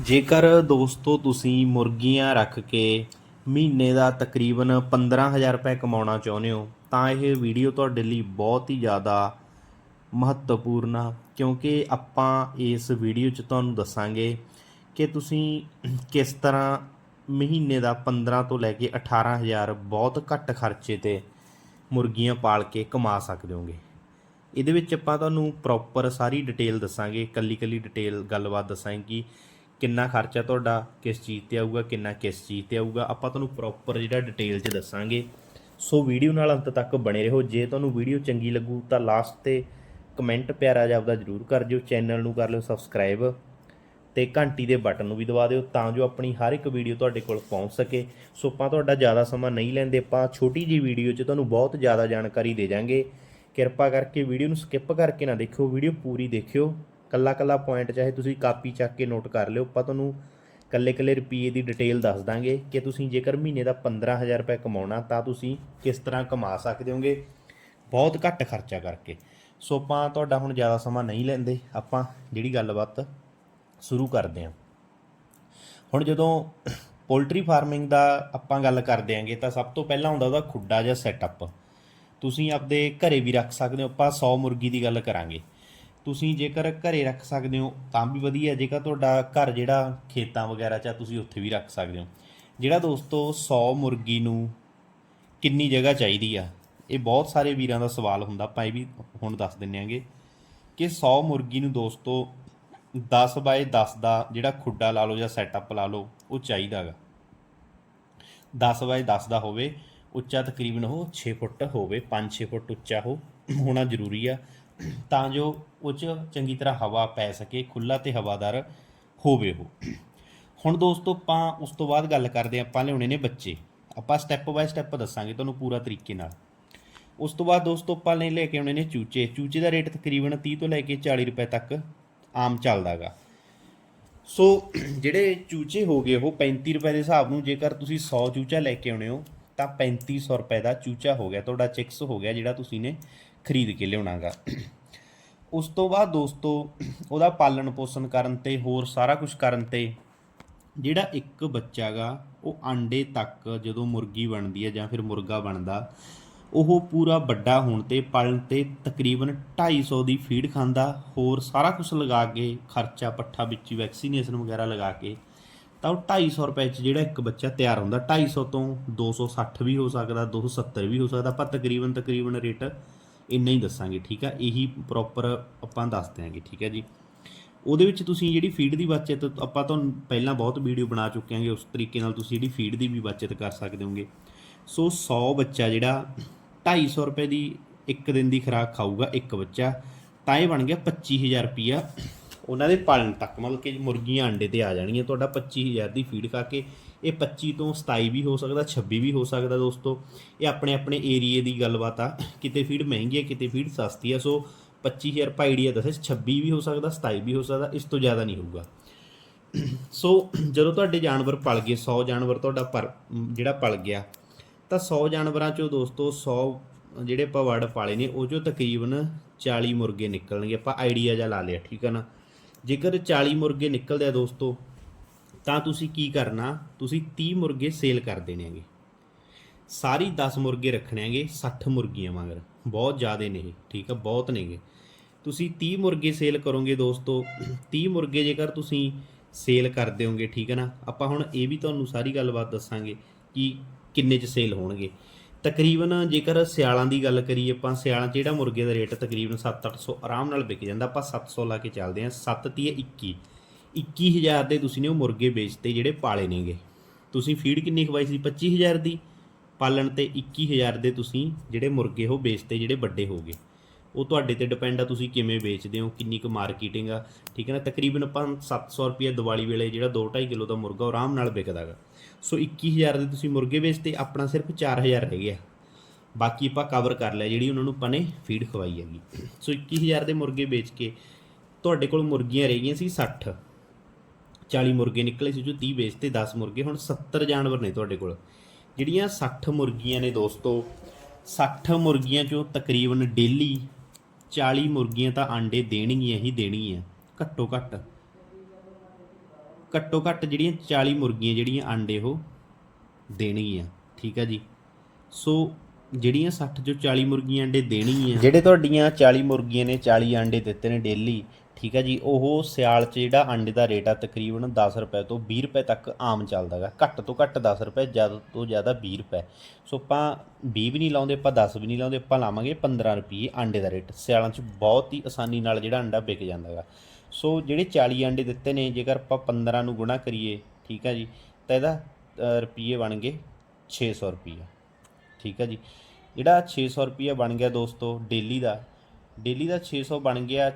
ਜੇਕਰ ਦੋਸਤੋ ਤੁਸੀਂ ਮੁਰਗੀਆਂ ਰੱਖ ਕੇ ਮਹੀਨੇ ਦਾ ਤਕਰੀਬਨ 15000 ਰੁਪਏ ਕਮਾਉਣਾ ਚਾਹੁੰਦੇ ਹੋ, ਤਾਂ ਇਹ ਵੀਡੀਓ ਤੁਹਾਡੇ ਲਈ ਬਹੁਤ ਹੀ ਜ਼ਿਆਦਾ ਮਹੱਤਵਪੂਰਨ ਆ, ਕਿਉਂਕਿ ਆਪਾਂ ਇਸ ਵੀਡੀਓ 'ਚ ਤੁਹਾਨੂੰ ਦੱਸਾਂਗੇ ਕਿ ਤੁਸੀਂ ਕਿਸ ਤਰ੍ਹਾਂ ਮਹੀਨੇ ਦਾ 15 ਤੋਂ ਲੈ ਕੇ 18000 ਬਹੁਤ ਘੱਟ ਖਰਚੇ ਤੇ ਮੁਰਗੀਆਂ ਪਾਲ ਕੇ ਕਮਾ ਸਕਦੇ ਹੋਗੇ। ਇਹਦੇ ਵਿੱਚ ਆਪਾਂ ਤੁਹਾਨੂੰ ਪ੍ਰੋਪਰ ਸਾਰੀ ਡਿਟੇਲ ਦੱਸਾਂਗੇ ਕੱਲੀ ਕੱਲੀ ਡਿਟੇਲ ਗੱਲਬਾਤ ਦੱਸਾਂਗੇ ਕਿ ਕਿੰਨਾ ਖਰਚਾ ਤੁਹਾਡਾ, ਕਿਸ ਚੀਜ਼ ਤੇ ਆਊਗਾ, ਕਿੰਨਾ ਕਿਸ ਚੀਜ਼ ਤੇ ਆਊਗਾ, ਆਪਾਂ ਤੁਹਾਨੂੰ ਪ੍ਰੋਪਰ ਜਿਹੜਾ ਡਿਟੇਲ 'ਚ ਦੱਸਾਂਗੇ। ਸੋ ਵੀਡੀਓ ਨਾਲ ਅੰਤ ਤੱਕ ਬਣੇ ਰਹੋ। ਜੇ ਤੁਹਾਨੂੰ ਵੀਡੀਓ ਚੰਗੀ ਲੱਗੂ ਤਾਂ ਲਾਸਟ ਤੇ ਕਮੈਂਟ ਪਿਆਰਾ ਜਿਹਾ ਆਪਦਾ ਜਰੂਰ ਕਰ ਦਿਓ ਚੈਨਲ ਨੂੰ ਕਰ ਲਿਓ ਸਬਸਕ੍ਰਾਈਬ ਤੇ ਘੰਟੀ ਦੇ ਬਟਨ ਨੂੰ ਵੀ ਦਬਾ ਦਿਓ ਤਾਂ ਜੋ ਆਪਣੀ ਹਰ ਇੱਕ ਵੀਡੀਓ ਤੁਹਾਡੇ ਕੋਲ ਪਹੁੰਚ ਸਕੇ। ਸੋ ਆਪਾਂ ਤੁਹਾਡਾ ਜ਼ਿਆਦਾ ਸਮਾਂ ਨਹੀਂ ਲੈਂਦੇ, ਆਪਾਂ ਛੋਟੀ ਜੀ ਵੀਡੀਓ 'ਚ ਤੁਹਾਨੂੰ ਬਹੁਤ ਜ਼ਿਆਦਾ ਜਾਣਕਾਰੀ ਦੇ ਜਾਾਂਗੇ। ਕਿਰਪਾ ਕਰਕੇ ਵੀਡੀਓ ਨੂੰ ਸਕਿਪ ਕਰਕੇ ਨਾ ਦੇਖਿਓ ਵੀਡੀਓ ਪੂਰੀ ਦੇਖਿਓ। ਕੱਲਾ ਕੱਲਾ ਪੁਆਇੰਟ ਚਾਹੇ ਤੁਸੀਂ ਕਾਪੀ ਚੱਕ ਕੇ ਨੋਟ ਕਰ ਲਿਓ, ਆਪਾਂ ਤੁਹਾਨੂੰ ਕੱਲੇ ਕੱਲੇ ਰੁਪਏ ਦੀ ਡਿਟੇਲ ਦੱਸ ਦਾਂਗੇ ਕਿ ਤੁਸੀਂ ਜੇਕਰ ਮਹੀਨੇ ਦਾ 15000 ਰੁਪਏ ਕਮਾਉਣਾ, ਤਾਂ ਤੁਸੀਂ ਕਿਸ ਤਰ੍ਹਾਂ ਕਮਾ ਸਕਦੇ ਹੋਗੇ? ਬਹੁਤ ਘੱਟ ਖਰਚਾ ਕਰਕੇ। ਸੋ ਆਪਾਂ ਤੁਹਾਡਾ ਹੁਣ ਜ਼ਿਆਦਾ ਸਮਾਂ ਨਹੀਂ ਲੈਂਦੇ, ਆਪਾਂ ਜਿਹੜੀ ਗੱਲਬਾਤ ਸ਼ੁਰੂ ਕਰਦੇ ਹਾਂ। ਹੁਣ ਜਦੋਂ ਪੋਲਟਰੀ ਫਾਰਮਿੰਗ ਦਾ ਆਪਾਂ ਗੱਲ ਕਰਦੇ ਆਂਗੇ ਤਾਂ ਸਭ ਤੋਂ ਪਹਿਲਾਂ ਹੁੰਦਾ ਉਹਦਾ ਖੁੱਡਾ ਜਾਂ ਸੈਟਅਪ ਤੁਸੀਂ ਆਪਦੇ ਘਰੇ ਵੀ ਰੱਖ ਸਕਦੇ ਹੋ, ਆਪਾਂ 100 ਮੁਰਗੀ ਦੀ ਗੱਲ ਕਰਾਂਗੇ। ਤੁਸੀਂ ਜੇਕਰ ਘਰੇ ਰੱਖ ਸਕਦੇ ਹੋ, ਤਾਂ ਵੀ ਵਧੀਆ। ਜੇਕਰ ਤੁਹਾਡਾ ਘਰ ਜਿਹੜਾ ਖੇਤਾਂ ਵਗੈਰਾ 'ਚ ਆ, ਤੁਸੀਂ ਉੱਥੇ ਵੀ ਰੱਖ ਸਕਦੇ ਹੋ। ਜਿਹੜਾ ਦੋਸਤੋ 100 ਮੁਰਗੀ ਨੂੰ ਕਿੰਨੀ ਜਗ੍ਹਾ ਚਾਹੀਦੀ ਆ, ਇਹ ਬਹੁਤ ਸਾਰੇ ਵੀਰਾਂ ਦਾ ਸਵਾਲ ਹੁੰਦਾ। ਆਪਾਂ ਇਹ ਵੀ ਹੁਣ ਦੱਸ ਦਿੰਨੇ ਆਂਗੇ ਕਿ 100 ਮੁਰਗੀ ਨੂੰ ਦੋਸਤੋ 10 ਬਾਏ 10 ਦਾ ਜਿਹੜਾ ਖੁੱਡਾ ਲਾ ਲਓ ਜਾਂ ਸੈਟਅਪ ਲਾ ਲਓ, ਉਹ ਚਾਹੀਦਾਗਾ 10 ਬਾਏ 10 ਦਾ ਹੋਵੇ, ਉੱਚਾ ਤਕਰੀਬਨ ਉਹ 6 ਫੁੱਟ ਹੋਵੇ 5-6 ਫੁੱਟ ਉੱਚਾ ਹੋ ਹੋਣਾ ਜ਼ਰੂਰੀ ਆ। ਤਾਂ ਜੋ ਉਹ 'ਚ ਚੰਗੀ ਤਰ੍ਹਾਂ ਹਵਾ ਪੈ ਸਕੇ ਖੁੱਲਾ ਤੇ ਹਵਾਦਾਰ ਹੋਵੇ ਉਹ। ਹੁਣ ਦੋਸਤੋ, ਆਪਾਂ ਉਸ ਤੋਂ ਬਾਅਦ ਗੱਲ ਕਰਦੇ ਹਾਂ, ਆਪਾਂ ਲਿਆਉਣੇ ਨੇ ਬੱਚੇ। ਆਪਾਂ ਸਟੈਪ ਬਾਏ ਸਟੈਪ ਦੱਸਾਂਗੇ ਤੁਹਾਨੂੰ ਪੂਰਾ ਤਰੀਕੇ ਨਾਲ। ਉਸ ਤੋਂ ਬਾਅਦ ਦੋਸਤੋ, ਆਪਾਂ ਨੇ ਲੈ ਕੇ ਆਉਣੇ ਨੇ ਚੂਚੇ। ਚੂਚੇ ਦਾ ਰੇਟ ਤਕਰੀਬਨ 30 ਤੋਂ ਲੈ ਕੇ 40 ਰੁਪਏ ਤੱਕ ਆਮ ਚੱਲਦਾਗਾ ਸੋ, ਜਿਹੜੇ ਚੂਚੇ ਹੋ ਗਏ, ਉਹ 35 ਰੁਪਏ ਦੇ ਹਿਸਾਬ ਨੂੰ ਜੇਕਰ ਤੁਸੀਂ 100 ਚੂਚਾ ਲੈ ਕੇ ਆਉਣੇ ਹੋ, ਤਾਂ 3500 ਰੁਪਏ ਦਾ ਚੂਚਾ ਹੋ ਗਿਆ। ਤੁਹਾਡਾ ਚਿਕਸ ਹੋ ਗਿਆ ਜਿਹੜਾ ਤੁਸੀਂ ਨੇ ਖਰੀਦ ਕੇ ਲਿਆਉਣਾਗਾ ਉਸ ਤੋਂ ਬਾਅਦ ਦੋਸਤੋ, ਉਹਦਾ ਪਾਲਣ ਪੋਸ਼ਣ ਕਰਨ ਤੇ, ਹੋਰ ਸਾਰਾ ਕੁਝ ਕਰਨ ਤੇ ਜਿਹੜਾ ਇੱਕ ਬੱਚਾਗਾ ਉਹ ਆਂਡੇ ਤੱਕ ਜਦੋਂ ਮੁਰਗੀ ਬਣਦੀ ਹੈ ਜਾਂ ਫਿਰ ਮੁਰਗਾ ਬਣਦਾ, ਉਹ ਪੂਰਾ ਵੱਡਾ ਹੋਣ ਤੇ, ਪਲਣ ਤੇ ਤਕਰੀਬਨ 250 ਦੀ ਫੀਡ ਖਾਂਦਾ, ਹੋਰ ਸਾਰਾ ਕੁਝ ਲਗਾ ਕੇ, ਖਰਚਾ ਪੱਠਾ ਵਿੱਚ ਵੈਕਸੀਨੇਸ਼ਨ ਵਗੈਰਾ ਲਗਾ ਕੇ, ਤਾਂ ਉਹ 250 ਰੁਪਏ ਚ ਜਿਹੜਾ ਇੱਕ ਬੱਚਾ ਤਿਆਰ ਹੁੰਦਾ 250 ਤੋਂ 260 ਵੀ ਹੋ ਸਕਦਾ 270 ਵੀ ਹੋ ਸਕਦਾ, ਪਰ ਤਕਰੀਬਨ ਤਕਰੀਬਨ ਰੇਟ ਇੰਨਾ ਹੀ ਦੱਸਾਂਗੇ, ਠੀਕ ਆ? ਇਹੀ ਪ੍ਰੋਪਰ ਆਪਾਂ ਦੱਸ ਦਿਆਂਗੇ, ਠੀਕ ਹੈ ਜੀ? ਉਹਦੇ ਵਿੱਚ ਤੁਸੀਂ ਜਿਹੜੀ ਫੀਡ ਦੀ ਬਚਤ, ਆਪਾਂ ਤੁਹਾਨੂੰ ਪਹਿਲਾਂ ਬਹੁਤ ਵੀਡੀਓ ਬਣਾ ਚੁੱਕੇ ਹਾਂਗੇ, ਉਸ ਤਰੀਕੇ ਨਾਲ ਤੁਸੀਂ ਜਿਹੜੀ ਫੀਡ ਦੀ ਵੀ ਬਚਤ ਕਰ ਸਕਦੇ ਹੋਗੇ। ਸੋ 100 ਬੱਚਾ ਜਿਹੜਾ 250 ਰੁਪਏ ਦੀ ਇੱਕ ਦਿਨ ਦੀ ਖੁਰਾਕ ਖਾਊਗਾ, ਇੱਕ ਬੱਚਾ, ਤਾਂ ਇਹ ਬਣ ਗਿਆ 25000 ਰੁਪਿਆ ਉਹਨਾਂ ਦੇ ਪਾਲਣ ਤੱਕ, ਮਤਲਬ ਕਿ ਮੁਰਗੀਆਂ ਅੰਡੇ ਤੇ ਆ ਜਾਣਗੀਆਂ, ਤੁਹਾਡਾ 25000 ਦੀ ਫੀਡ ਖਾ ਕੇ, ਇਹ 25 ਤੋਂ 27 ਵੀ ਹੋ ਸਕਦਾ 26 ਵੀ ਹੋ ਸਕਦਾ ਦੋਸਤੋ। ਇਹ ਆਪਣੇ ਆਪਣੇ ਏਰੀਏ ਦੀ ਗੱਲਬਾਤ ਆ, ਕਿਤੇ ਫੀਡ ਮਹਿੰਗੀ ਹੈ ਕਿਤੇ ਫੀਡ ਸਸਤੀ ਆ, ਸੋ 25000 ਰੁਪਏ ਆਈਡੀਆ ਦੱਸੇ 26 ਵੀ ਹੋ ਸਕਦਾ 27 ਵੀ ਹੋ ਸਕਦਾ, ਇਸ ਤੋਂ ਜ਼ਿਆਦਾ ਨਹੀਂ ਹੋਊਗਾ। ਸੋ ਜਦੋਂ ਤੁਹਾਡੇ ਜਾਨਵਰ ਪਲ ਗਏ 100 ਜਾਨਵਰ ਤੁਹਾਡਾ ਪਰ, ਜਿਹੜਾ ਪਲ ਗਿਆ, ਤਾਂ 100 ਜਾਨਵਰਾਂ ਚੋਂ ਦੋਸਤੋ 100 ਜਿਹੜੇ ਆਪਾਂ ਵਰਡ ਪਾਲੇ ਨੇ, ਉਹ ਚੋਂ ਤਕਰੀਬਨ 40 ਮੁਰਗੇ ਨਿਕਲਣਗੇ, ਆਪਾਂ ਆਈਡੀਆ ਜਾਂ ਲਾ ਲਿਆ, ਠੀਕ ਹੈ ਨਾ? ਜੇਕਰ 40 ਮੁਰਗੇ ਨਿਕਲਦੇ ਆ ਦੋਸਤੋ, ਤਾਂ ਤੁਸੀਂ ਕੀ ਕਰਨਾ? ਤੁਸੀਂ 30 ਮੁਰਗੇ ਸੇਲ ਕਰ ਦੇਣੇ ਹੈਗੇ। ਸਾਰੀ 10 ਮੁਰਗੇ ਰੱਖਣੇ ਹੈਗੇ 60 ਮੁਰਗੀਆਂ ਮਗਰ ਬਹੁਤ ਜ਼ਿਆਦੇ ਨੇ ਠੀਕ ਆ, ਬਹੁਤ ਨੇਗੇ। ਤੁਸੀਂ 30 ਮੁਰਗੇ ਸੇਲ ਕਰੋਗੇ ਦੋਸਤੋ 30 ਮੁਰਗੇ ਜੇਕਰ ਤੁਸੀਂ ਸੇਲ ਕਰ ਦਿਓਗੇ, ਠੀਕ ਹੈ ਨਾ? ਆਪਾਂ ਹੁਣ ਇਹ ਵੀ ਤੁਹਾਨੂੰ ਸਾਰੀ ਗੱਲਬਾਤ ਦੱਸਾਂਗੇ ਕਿ ਕਿੰਨੇ ਚ ਸੇਲ ਹੋਣਗੇ। ਤਕਰੀਬਨ ਜੇਕਰ ਸਿਆਲਾਂ ਦੀ ਗੱਲ ਕਰੀਏ ਆਪਾਂ, ਸਿਆਲਾਂ 'ਚ ਜਿਹੜਾ ਮੁਰਗੇ ਦਾ ਰੇਟ ਤਕਰੀਬਨ 7-800 ਆਰਾਮ ਨਾਲ ਵਿਕ ਜਾਂਦਾ, ਆਪਾਂ 700 ਲਾ ਕੇ ਚੱਲਦੇ ਹਾਂ 7 ਤੀਏ 21 21000 ਦੇ ਤੁਸੀਂ ਨੇ ਉਹ ਮੁਰਗੇ ਵੇਚਤੇ ਜਿਹੜੇ ਪਾਲੇ ਨੇਗੇ। ਤੁਸੀਂ ਫੀਡ ਕਿੰਨੀ ਖਵਾਈ ਸੀ? 25000 ਦੀ। ਪਾਲਣ ਤੇ 21000 ਦੇ ਤੁਸੀਂ ਜਿਹੜੇ ਮੁਰਗੇ ਉਹ ਵੇਚਤੇ ਜਿਹੜੇ ਵੱਡੇ ਹੋ ਗਏ। ਉਹ ਤੁਹਾਡੇ ਤੇ ਡਿਪੈਂਡ ਆ ਤੁਸੀਂ ਕਿਵੇਂ ਵੇਚਦੇ ਹੋ, ਕਿੰਨੀ ਕੁ ਮਾਰਕੀਟਿੰਗ ਆ, ਠੀਕ ਹੈ ਨਾ? ਤਕਰੀਬਨ ਆਪਾਂ 700 ਰੁਪਏ ਦੀਵਾਲੀ ਵੇਲੇ ਜਿਹੜਾ 2.5 ਕਿਲੋ ਦਾ ਮੁਰਗਾ ਉਹ ਆਰਾਮ ਨਾਲ ਵਿਕਦਾਗਾ ਸੋ 21000 ਦੇ ਤੁਸੀਂ ਮੁਰਗੇ ਵੇਚਤੇ, ਆਪਣਾ ਸਿਰਫ 4000 ਰਹਿ ਗਿਆ। ਬਾਕੀ ਆਪਾਂ ਕਵਰ ਕਰ ਲਿਆ, ਜਿਹੜੀ ਉਹਨਾਂ ਨੂੰ ਆਪਾਂ ਨੇ ਫੀਡ ਖਵਾਈ ਹੈਗੀ। ਸੋ 21000 ਦੇ ਮੁਰਗੇ ਵੇਚ ਕੇ ਤੁਹਾਡੇ ਕੋਲ ਮੁਰਗੀਆਂ ਰਹਿ ਗਈਆਂ ਸੀ 60 40 ਮੁਰਗੇ ਨਿਕਲੇ ਸੀ ਜੋ 30 ਵੇਚਤੇ 10 ਮੁਰਗੇ, ਹੁਣ 70 ਜਾਨਵਰ ਨੇ ਤੁਹਾਡੇ ਕੋਲ। ਜਿਹੜੀਆਂ 60 ਮੁਰਗੀਆਂ ਨੇ ਦੋਸਤੋ 60 ਮੁਰਗੀਆਂ ਚੋਂ ਤਕਰੀਬਨ ਡੇਲੀ 40 ਮੁਰਗੀਆਂ ਤਾਂ ਆਂਡੇ ਦੇਣਗੀਆਂ ਹੀ ਦੇਣਗੀਆਂ, ਘੱਟੋ ਘੱਟ। ਘੱਟੋ ਘੱਟ ਜਿਹੜੀਆਂ 40 ਮੁਰਗੀਆਂ ਜਿਹੜੀਆਂ ਆਂਡੇ ਉਹ ਦੇਣਗੀਆਂ, ਠੀਕ ਆ ਜੀ? ਸੋ ਜਿਹੜੀਆਂ 60 ਜੋ 40 ਮੁਰਗੀਆਂ ਆਂਡੇ ਦੇਣਗੀਆਂ ਜਿਹੜੇ ਤੁਹਾਡੀਆਂ 40 ਮੁਰਗੀਆਂ ਨੇ 40 ਆਂਡੇ ਦਿੱਤੇ ਨੇ ਡੇਲੀ ਠੀਕ ਹੈ ਜੀ ਉਹ ਸਿਆਲ 'ਚ ਜਿਹੜਾ ਅੰਡੇ ਦਾ ਰੇਟ ਆ ਤਕਰੀਬਨ 10 ਰੁਪਏ ਤੋਂ 20 ਰੁਪਏ ਤੱਕ ਆਮ ਚੱਲਦਾ ਚੱਲਦਾਗਾ ਘੱਟ ਤੋਂ ਘੱਟ 10 ਰੁਪਏ ਜ਼ਿਆਦਾ ਤੋਂ ਜ਼ਿਆਦਾ 20 ਰੁਪਏ। ਸੋ ਆਪਾਂ 20 ਵੀ ਨਹੀਂ ਲਾਉਂਦੇ ਆਪਾਂ 10 ਵੀ ਨਹੀਂ ਲਾਉਂਦੇ ਆਪਾਂ ਲਾਵਾਂਗੇ 15 ਰੁਪਏ ਅੰਡੇ ਦਾ ਰੇਟ। ਸਿਆਲਾਂ 'ਚ ਬਹੁਤ ਹੀ ਆਸਾਨੀ ਨਾਲ ਜਿਹੜਾ ਅੰਡਾ ਵਿਕ ਜਾਂਦਾ ਜਾਂਦਾਗਾ ਸੋ ਜਿਹੜੇ 40 ਅੰਡੇ ਦਿੱਤੇ ਨੇ ਜੇਕਰ ਆਪਾਂ 15 ਨੂੰ ਗੁਣਾ ਕਰੀਏ ਠੀਕ ਹੈ ਜੀ ਤਾਂ ਇਹਦਾ ਅ, ਰੁਪਈਏ ਬਣ ਗਏ 600 ਰੁਪਈਆ। ਠੀਕ ਹੈ ਜੀ ਜਿਹੜਾ 600 ਰੁਪਈਆ ਬਣ ਗਿਆ ਦੋਸਤੋ ਡੇਲੀ ਦਾ ਡੇਲੀ ਦਾ 600 ਬਣ ਗਿਆ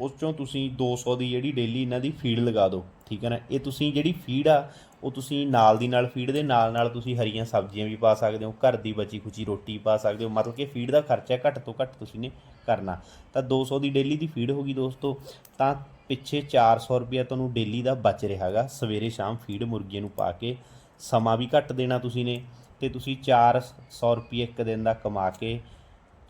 ਉਸ ਚੋਂ ਤੁਸੀਂ 200 ਦੀ ਜਿਹੜੀ ਡੇਲੀ ਇਹਨਾਂ ਦੀ ਫੀਡ ਲਗਾ ਦਿਓ, ਠੀਕ ਹੈ ਨਾ? ਇਹ ਤੁਸੀਂ ਜਿਹੜੀ ਫੀਡ ਆ, ਉਹ ਤੁਸੀਂ ਨਾਲ ਦੀ ਨਾਲ ਫੀਡ ਦੇ, ਨਾਲ ਨਾਲ ਤੁਸੀਂ ਹਰੀਆਂ ਸਬਜ਼ੀਆਂ ਵੀ ਪਾ ਸਕਦੇ ਹੋ, ਘਰ ਦੀ ਬਚੀ ਖੁਚੀ ਰੋਟੀ ਪਾ ਸਕਦੇ ਹੋ, ਮਤਲਬ ਕਿ ਫੀਡ ਦਾ ਖਰਚਾ ਘੱਟ ਤੋਂ ਘੱਟ ਤੁਸੀਂ ਨੇ ਕਰਨਾ। ਤਾਂ 200 ਦੀ ਡੇਲੀ ਦੀ ਫੀਡ ਹੋ ਗਈ ਦੋਸਤੋ, ਤਾਂ ਪਿੱਛੇ 400 ਰੁਪਇਆ ਤੁਹਾਨੂੰ ਡੇਲੀ ਦਾ ਬਚ ਰਿਹਾਗਾ ਸਵੇਰੇ ਸ਼ਾਮ ਫੀਡ ਮੁਰਗੀਆਂ ਨੂੰ ਪਾ ਕੇ ਸਮਾਂ ਵੀ ਘੱਟ ਦੇਣਾ ਤੁਸੀਂ ਨੇ, ਤੇ ਤੁਸੀਂ 400 ਰੁਪਏ ਇੱਕ ਦਿਨ ਦਾ ਕਮਾ ਕੇ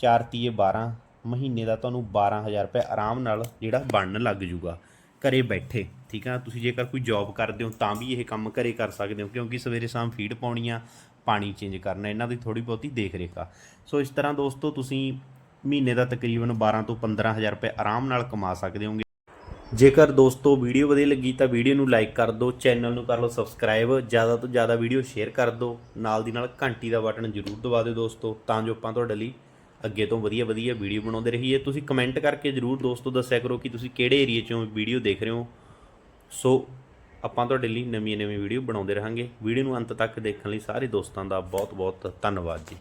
4 ਤੀਏ 12 ਮਹੀਨੇ ਦਾ ਤੁਹਾਨੂੰ 12000 ਰੁਪਏ ਆਰਾਮ ਨਾਲ ਜਿਹੜਾ ਬਣਨ ਲੱਗ ਜੂਗਾ, ਘਰੇ ਬੈਠੇ, ਠੀਕ ਆ? ਤੁਸੀਂ ਜੇਕਰ ਕੋਈ ਜੌਬ ਕਰਦੇ ਹੋ ਤਾਂ ਵੀ ਇਹ ਕੰਮ ਘਰੇ ਕਰ ਸਕਦੇ ਹੋ, ਕਿਉਂਕਿ ਸਵੇਰੇ ਸ਼ਾਮ ਫੀਡ ਪਾਉਣੀ ਆ, ਪਾਣੀ ਚੇਂਜ ਕਰਨਾ, ਇਹਨਾਂ ਦੀ ਥੋੜੀ ਬਹੁਤੀ ਦੇਖ ਰੇਖ ਆ। ਸੋ ਇਸ ਤਰ੍ਹਾਂ ਦੋਸਤੋ, ਤੁਸੀਂ ਮਹੀਨੇ ਦਾ ਤਕਰੀਬਨ 12 ਤੋਂ 15000 ਰੁਪਏ ਆਰਾਮ ਨਾਲ ਕਮਾ ਸਕਦੇ ਹੋਗੇ। ਜੇਕਰ ਦੋਸਤੋ ਵੀਡੀਓ ਵਧੀਆ ਲੱਗੀ ਤਾਂ ਵੀਡੀਓ ਨੂੰ ਲਾਈਕ ਕਰ ਦਿਓ, ਚੈਨਲ ਨੂੰ ਕਰ ਲਓ ਸਬਸਕ੍ਰਾਈਬ ਜ਼ਿਆਦਾ ਤੋਂ ਜ਼ਿਆਦਾ ਵੀਡੀਓ ਸ਼ੇਅਰ ਕਰ ਦਿਓ, ਨਾਲ ਦੀ ਨਾਲ ਘੰਟੀ ਦਾ ਬਟਨ ਜ਼ਰੂਰ ਦਬਾ ਦਿਓ ਦੋਸਤੋ, ਤਾਂ ਜੋ ਆਪਾਂ ਤੁਹਾਡੇ ਲਈ ਅੱਗੇ ਤੋਂ ਵਧੀਆ ਵਧੀਆ ਵੀਡੀਓ ਬਣਾਉਂਦੇ ਰਹੀਏ। ਤੁਸੀਂ ਕਮੈਂਟ ਕਰਕੇ ਜ਼ਰੂਰ ਦੋਸਤੋ ਦੱਸਿਆ ਕਰੋ ਕਿ ਤੁਸੀਂ ਕਿਹੜੇ ਏਰੀਆ 'ਚੋਂ ਵੀਡੀਓ ਦੇਖ ਰਹੇ ਹੋ। ਸੋ ਆਪਾਂ ਤੁਹਾਡੇ ਲਈ ਨਵੀਆਂ ਨਵੀਆਂ ਵੀਡੀਓ ਬਣਾਉਂਦੇ ਰਹਾਂਗੇ। ਵੀਡੀਓ ਨੂੰ ਅੰਤ ਤੱਕ ਦੇਖਣ ਲਈ ਸਾਰੇ ਦੋਸਤਾਂ ਦਾ ਬਹੁਤ ਬਹੁਤ ਧੰਨਵਾਦ ਜੀ।